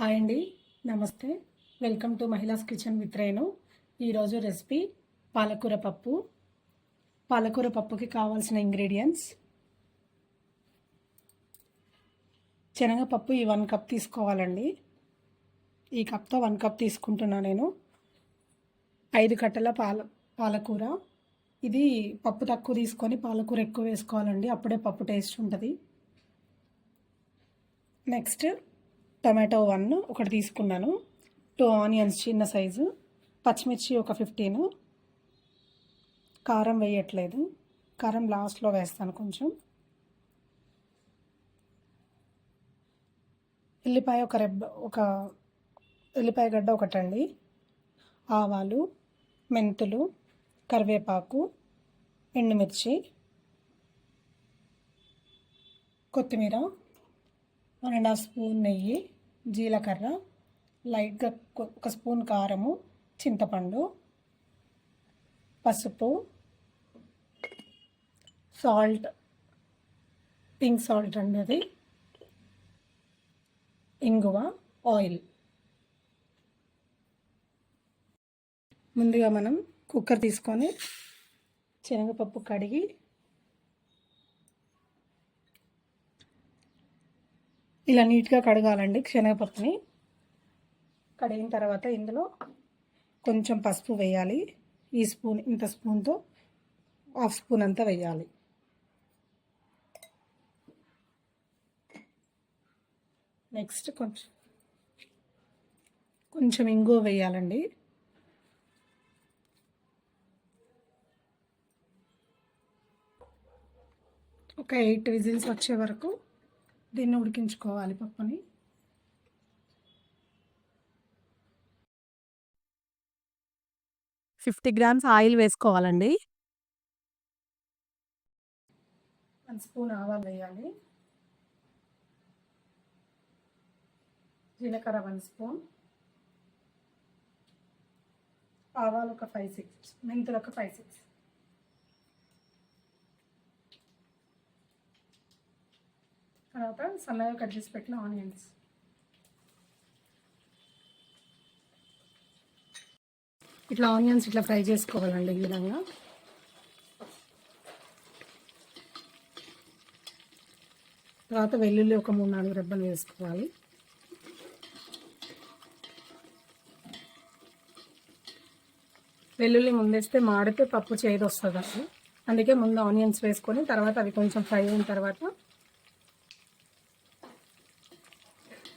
Hi అండి. నమస్తే. Welcome to Mahila's kitchen with Renu. ఈరోజు రెసిపీ పాలకూర పప్పు. పాలకూర పప్పుకి కావాల్సిన ఇంగ్రీడియంట్స్. శనగపప్పు ఈ వన్ కప్ తీసుకోవాలండి. ఈ కప్తో వన్ కప్ తీసుకుంటున్నా నేను. ఐదు కట్టల పాల పాలకూర. ఇది పప్పు తక్కువ తీసుకొని పాలకూర ఎక్కువ వేసుకోవాలండి. అప్పుడే పప్పు టేస్ట్ ఉంటుంది. నెక్స్ట్ టమాటో వన్ ఒకటి తీసుకున్నాను. టూ ఆనియన్స్ చిన్న సైజు. పచ్చిమిర్చి ఒక ఫిఫ్టీన్ కారం వేయట్లేదు. కారం లాస్ట్లో వేస్తాను కొంచెం. ఎల్లిపాయ ఒక రెబ్బ ఒక ఎల్లిపాయ గడ్డ ఒకటండి. ఆవాలు మెంతులు కరివేపాకు ఎండుమిర్చి కొత్తిమీర వన్ అండ్ హాఫ్ స్పూన్ నెయ్యి జీలకర్ర లైట్గా ఒక స్పూన్ కారము చింతపండు పసుపు సాల్ట్ పింక్ సాల్ట్ అనేది ఇంగువ ఆయిల్. ముందుగా మనం కుక్కర్ తీసుకొని శనగపప్పు కడిగి ఇలా నీట్గా కడగాలండి శనగపప్పుని. కడిగిన తర్వాత ఇందులో కొంచెం పసుపు వేయాలి. ఈ స్పూన్ ఇంత స్పూన్తో హాఫ్ స్పూన్ అంతా వేయాలి. నెక్స్ట్ కొంచెం కొంచెం ఇంగువ వేయాలండి. ఒక ఎయిట్ విజిల్స్ వచ్చే వరకు దీన్ని ఉడికించుకోవాలి పప్పుని. ఫిఫ్టీ గ్రామ్స్ ఆయిల్ వేసుకోవాలండి. వన్ స్పూన్ ఆవాలు వేయాలి. జీలకర్ర వన్ స్పూన్. ఆవాలు ఒక ఫైవ్ సిక్స్ మెంతులు ఒక ఫైవ్ సిక్స్. తర్వాత సన్నగా కట్ చేసి పెట్టిన ఆనియన్స్. ఇట్లా ఆనియన్స్ ఇట్లా ఫ్రై చేసుకోవాలండి ఈ విధంగా. తర్వాత వెల్లుల్లి ఒక మూడు నాలుగు రెబ్బలు వేసుకోవాలి. వెల్లుల్లి ముందేస్తే మాడితే పప్పు చేదు వస్తుంది అందుకే ముందు ఆనియన్స్ వేసుకొని తర్వాత అవి కొంచెం ఫ్రై అయిన తర్వాత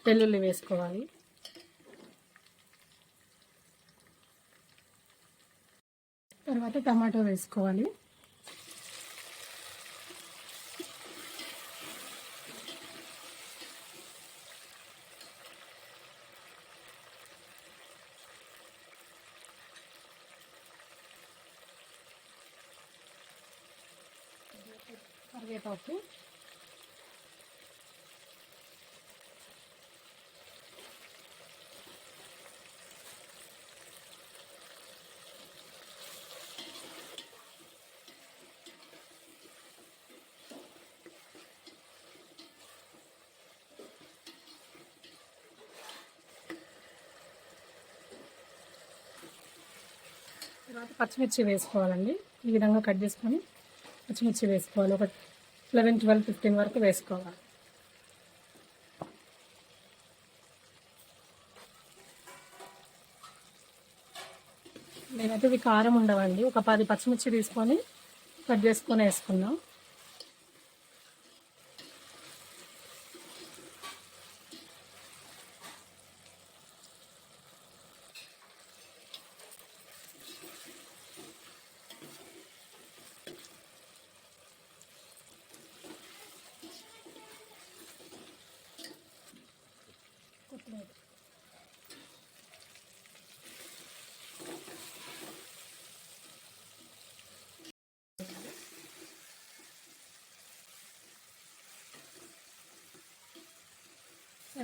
వెల్లుల్లి వేసుకోవాలి. తర్వాత టమాటో వేసుకోవాలి. కరివేపాకు తర్వాత పచ్చిమిర్చి వేసుకోవాలండి. ఈ విధంగా కట్ చేసుకొని పచ్చిమిర్చి వేసుకోవాలి. ఒక లెవెన్ ట్వెల్వ్ ఫిఫ్టీన్ వరకు వేసుకోవాలి. నేనైతే ఇవి కారం ఉండవండి. ఒక పది పచ్చిమిర్చి తీసుకొని కట్ చేసుకొని వేసుకున్నాం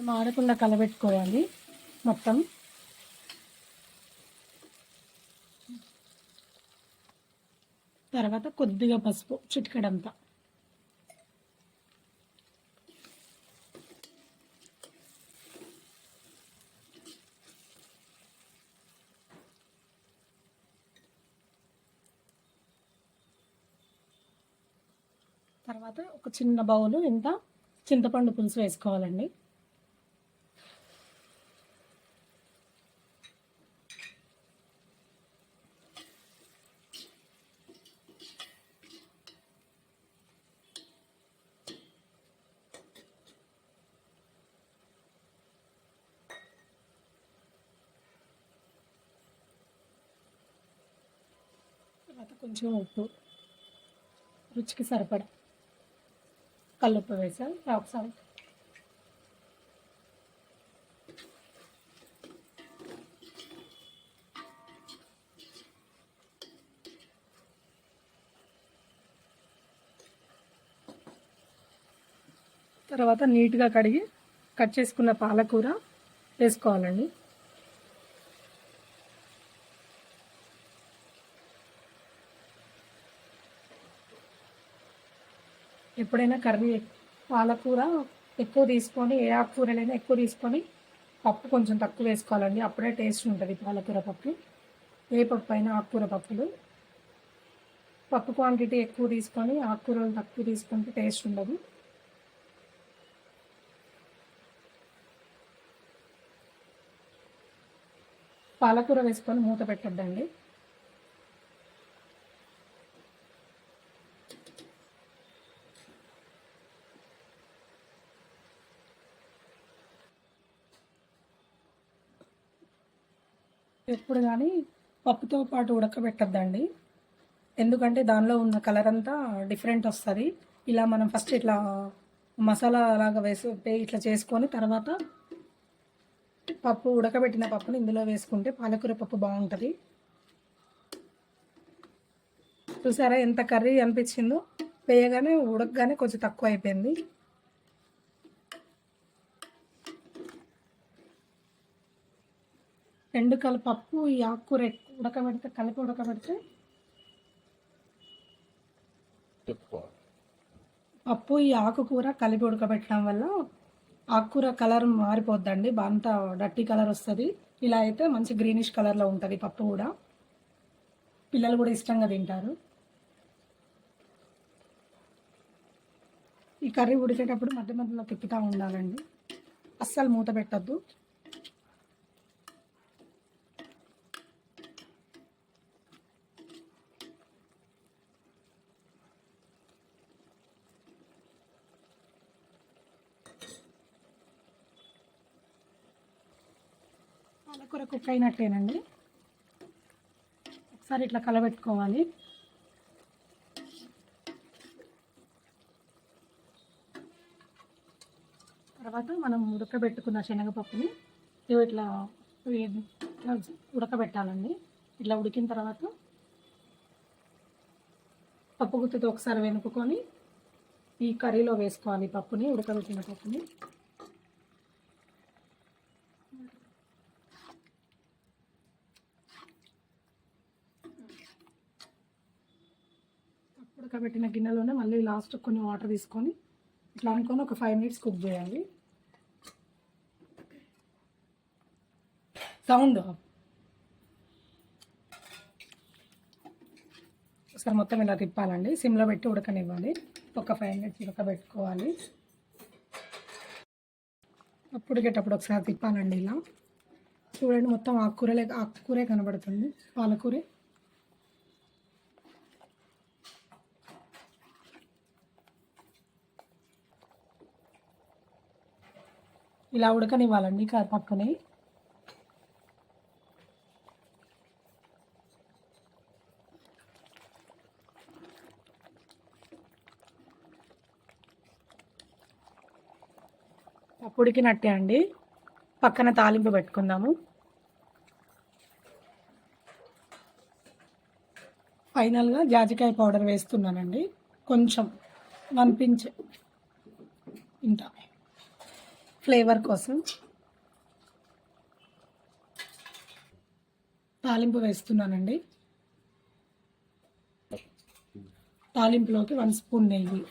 మాడకుండా కలబెట్టుకోవాలి మొత్తం. తర్వాత కొద్దిగా పసుపు చిటికడంతా. తర్వాత ఒక చిన్న బౌలు ఇంత చింతపండు పులుసు వేసుకోవాలండి. తర్వాత కొంచెం ఉప్పు రుచికి సరిపడా కల్లుప్పు వేసాం. రాక్ సాల్ట్ తర్వాత నీట్గా కడిగి కట్ చేసుకున్న పాలకూర వేసుకోవాలండి. ఎప్పుడైనా కర్రీ పాలకూర ఎక్కువ తీసుకొని ఏ ఆకుకూరలైనా ఎక్కువ తీసుకొని పప్పు కొంచెం తక్కువ వేసుకోవాలండి. అప్పుడే టేస్ట్ ఉంటుంది పాలకూర పప్పు. ఏ పప్పు అయినా ఆకుకూర పప్పులు. పప్పు క్వాంటిటీ ఎక్కువ తీసుకొని ఆకుకూరలు తక్కువ తీసుకుంటే టేస్ట్ ఉండదు. పాలకూర వేసుకొని మూత పెట్టద్దండి. ఎప్పుడు కానీ పప్పుతో పాటు ఉడకబెట్టద్దండి. ఎందుకంటే దానిలో ఉన్న కలర్ అంతా డిఫరెంట్ వస్తుంది. ఇలా మనం ఫస్ట్ ఇట్లా మసాలా లాగా వేసి ఇట్లా చేసుకొని తర్వాత పప్పు ఉడకబెట్టిన పప్పుని ఇందులో వేసుకుంటే పాలకూర పప్పు బాగుంటుంది. చూసారా ఎంత కర్రీ అనిపించిందో? వేయగానే ఉడకగానే కొంచెం తక్కువ అయిపోయింది రెండు కల పప్పు ఈ ఆకుకూర ఉడకబెడితే కలిపి ఉడకబెడితే పప్పు ఈ ఆకుకూర కలిపి ఉడకబెట్టడం వల్ల ఆకుకూర కలర్ మారిపోద్దండి. అంతా డట్టి కలర్ వస్తుంది. ఇలా అయితే మంచి గ్రీనిష్ కలర్లో ఉంటుంది పప్పు కూడా. పిల్లలు కూడా ఇష్టంగా తింటారు. ఈ కర్రీ ఉడికేటప్పుడు మధ్య మధ్యలో తిప్పుతూ ఉండాలండి. అస్సలు మూత పెట్టద్దు. పాలకూర కుక్ అయినట్టేనండి. ఒకసారి ఇట్లా కలబెట్టుకోవాలి. తర్వాత మనం ఉడకబెట్టుకున్న శనగపప్పుని ఇట్లా ఇట్లా ఉడకబెట్టాలండి. ఇట్లా ఉడికిన తర్వాత పప్పు గుత్తితో ఒకసారి వెనుపుకొని ఈ కర్రీలో వేసుకోవాలి పప్పుని ఉడకబెట్టిన పప్పుని. ఉడకబెట్టిన గిన్నెలోనే మళ్ళీ లాస్ట్ కొన్ని వాటర్ తీసుకొని ఇట్లా అనుకొని ఒక ఫైవ్ మినిట్స్ కుక్ చేయాలి. సౌండ్ ఒకసారి మొత్తం ఇలా తిప్పాలండి. సిమ్లో పెట్టి ఉడకనివ్వాలి. ఒక ఫైవ్ మినిట్స్ ఉడకబెట్టుకోవాలి. అప్పుడు ఉడికేటప్పుడు ఒకసారి తిప్పాలండి ఇలా. చూడండి మొత్తం ఆకుకూరలే ఆకుకూరే కనబడుతుంది. పాలకూరే. ఇలా ఉడకనివ్వాలండి కరివేపాకుని పప్పు ఉడికినట్టే అండి. పక్కన తాలింపు పెట్టుకుందాము. ఫైనల్గా జాజికాయ పౌడర్ వేస్తున్నానండి. కొంచెం వన్ పించ్ ఇంత. ఫ్లేవర్ కోసం తాలింపు వేస్తున్నానండి. తాలింపులోకి వన్ స్పూన్ నెయ్యి.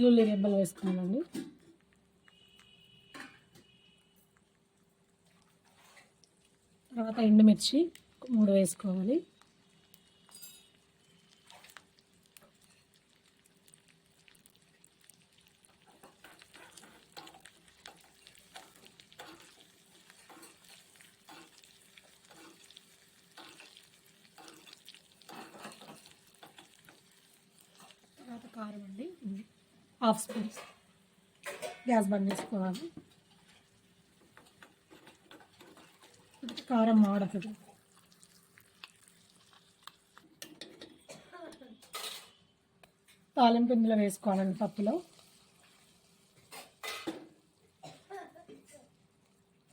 వెల్లుల్లి రెబ్బలు వేసుకున్నానండి. తర్వాత ఎండుమిర్చి మూడు వేసుకోవాలి. తర్వాత కారం అండి. హాఫ్ స్పూన్ గ్యాస్ బంద్ చేసుకోవాలి కారం మాడతుంది తాలింపు ఇందులో వేసుకోవాలండి పప్పులో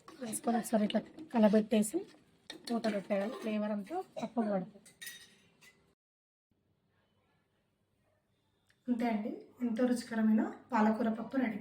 వేసుకొని ఒకసారి ఇట్లా కలబెట్టేసి మూత పెట్టేయాలి ఫ్లేవర్ అంతా పప్పు పడుతుంది అంతే అండి ఎంతో రుచికరమైన పాలకూర పప్పు రెడీ.